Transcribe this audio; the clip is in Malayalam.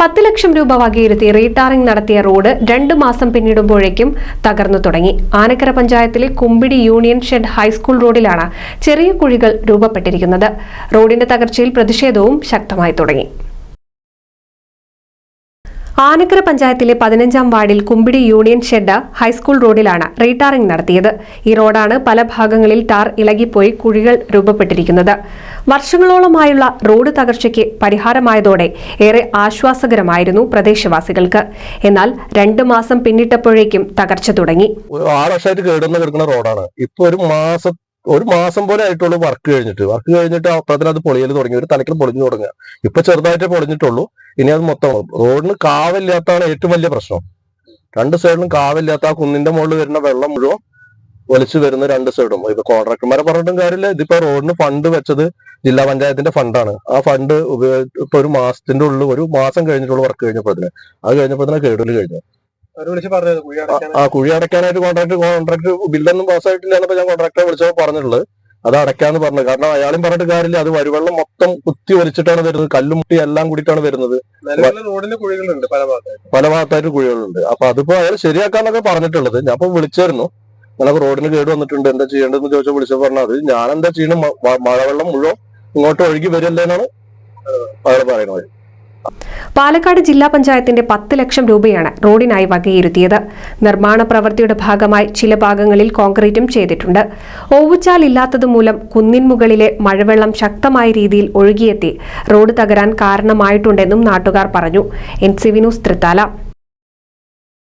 പത്ത് ലക്ഷം രൂപ വകയിരുത്തി റീടാറിംഗ് നടത്തിയ റോഡ് രണ്ടു മാസം പിന്നിടുമ്പോഴേക്കും തകർന്നു തുടങ്ങി. ആനക്കര പഞ്ചായത്തിലെ കുമ്പിടി യൂണിയൻ ഷെഡ് ഹൈസ്കൂൾ റോഡിലാണ് ചെറിയ കുഴികൾ രൂപപ്പെട്ടിരിക്കുന്നത്. റോഡിന്റെ തകർച്ചയിൽ പ്രതിഷേധവും ശക്തമായി തുടങ്ങി. ആനക്കര പഞ്ചായത്തിലെ പതിനഞ്ചാം വാർഡിൽ Kumbidi union shed high school റോഡിലാണ് റീടാറിംഗ് നടത്തിയത്. ഈ റോഡാണ് പല ഭാഗങ്ങളിൽ ടാർ ഇളകിപ്പോയി കുഴികൾ രൂപപ്പെട്ടിരിക്കുന്നത്. വർഷങ്ങളോളമായുള്ള റോഡ് തകർച്ചയ്ക്ക് പരിഹാരമായതോടെ ഏറെ ആശ്വാസകരമായിരുന്നു പ്രദേശവാസികൾക്ക്. എന്നാൽ രണ്ട് മാസം പിന്നിട്ടപ്പോഴേക്കും തകർച്ച തുടങ്ങി. ആറ് റോഡാണ്. ഇപ്പൊ ഒരു മാസം ഒരു മാസം പോലെ ആയിട്ടുള്ളൂ വർക്ക് കഴിഞ്ഞിട്ട്. വർക്ക് കഴിഞ്ഞിട്ട് അപ്പത്തിന് അത് പൊളിയൽ തുടങ്ങി. ഒരു തലക്കിൽ പൊളിഞ്ഞു തുടങ്ങുക. ഇപ്പൊ ചെറുതായിട്ടേ പൊളിഞ്ഞിട്ടുള്ളൂ. ഇനി അത് മൊത്തം റോഡിന് കാവില്ലാത്തതാണ് ഏറ്റവും വലിയ പ്രശ്നം. രണ്ട് സൈഡിലും കാവില്ലാത്ത ആ കുന്നിന്റെ മുകളിൽ വരുന്ന വെള്ളം മുഴുവൻ ഒലിച്ചു വരുന്ന രണ്ട് സൈഡും ഇപ്പൊ കോൺട്രാക്ടർമാരെ പറഞ്ഞിട്ടും കാര്യമില്ല. ഇതിപ്പോ റോഡിന് ഫണ്ട് വെച്ചത് ജില്ലാ പഞ്ചായത്തിന്റെ ഫണ്ടാണ് ആ ഫണ്ട് ഉപയോഗിച്ച് ഇപ്പൊ ഒരു മാസത്തിന്റെ ഉള്ളിൽ ഒരു മാസം കഴിഞ്ഞിട്ടുള്ള വർക്ക് കഴിഞ്ഞപ്പോ അതിന് അത് കഴിഞ്ഞപ്പോ തന്നെ കേടുകൾ കഴിഞ്ഞു. ആ കുഴി അടയ്ക്കാനായിട്ട് കോൺട്രാക്ട് കോൺട്രാക്ട് ബില്ലൊന്നും പാസ്സായിട്ടില്ല എന്നപ്പോ ഞാൻ കോൺട്രാക്ടറെ വിളിച്ചപ്പോൾ പറഞ്ഞിട്ടുള്ളത്. അത് അടയ്ക്കാന്ന് പറഞ്ഞത്. കാരണം അയാളും പറഞ്ഞിട്ട് കാര്യമില്ല. അത് വരുവെള്ളം മൊത്തം കുത്തി വലിച്ചിട്ടാണ് വരുന്നത്. കല്ലും മുട്ടി എല്ലാം കൂടിയിട്ടാണ് വരുന്നത്. റോഡിന് കുഴികളുണ്ട് പല ഭാഗത്തായിട്ട്. കുഴികളുണ്ട്. അപ്പൊ അതിപ്പോ അയാൾ ശരിയാക്കാന്നൊക്കെ പറഞ്ഞിട്ടുള്ളത്. ഞാൻ ഇപ്പൊ വിളിച്ചായിരുന്നു അങ്ങനെ റോഡിന് കേട് വന്നിട്ടുണ്ട് എന്താ ചെയ്യേണ്ടതെന്ന് ചോദിച്ചാൽ വിളിച്ചപ്പോൾ പറഞ്ഞാൽ അത് ഞാൻ എന്താ ചെയ്യണം മഴവെള്ളം മുഴുവൻ ഇങ്ങോട്ട് ഒഴുകി വരില്ലെന്നാണ് അയാൾ പറയുന്നത്. പാലക്കാട് ജില്ലാ പഞ്ചായത്തിന്റെ പത്ത് ലക്ഷം രൂപയാണ് റോഡിനായി വകയിരുത്തിയത്. നിർമ്മാണ പ്രവൃത്തിയുടെ ഭാഗമായി ചില ഭാഗങ്ങളിൽ കോൺക്രീറ്റും ചെയ്തിട്ടുണ്ട്. ഓവുച്ചാൽ ഇല്ലാത്തതുമൂലം കുന്നിൻ മുകളിലെ മഴവെള്ളം ശക്തമായ രീതിയിൽ ഒഴുകിയെത്തി റോഡ് തകരാൻ കാരണമായിട്ടുണ്ടെന്നും നാട്ടുകാർ പറഞ്ഞു. N C V news Thrithala.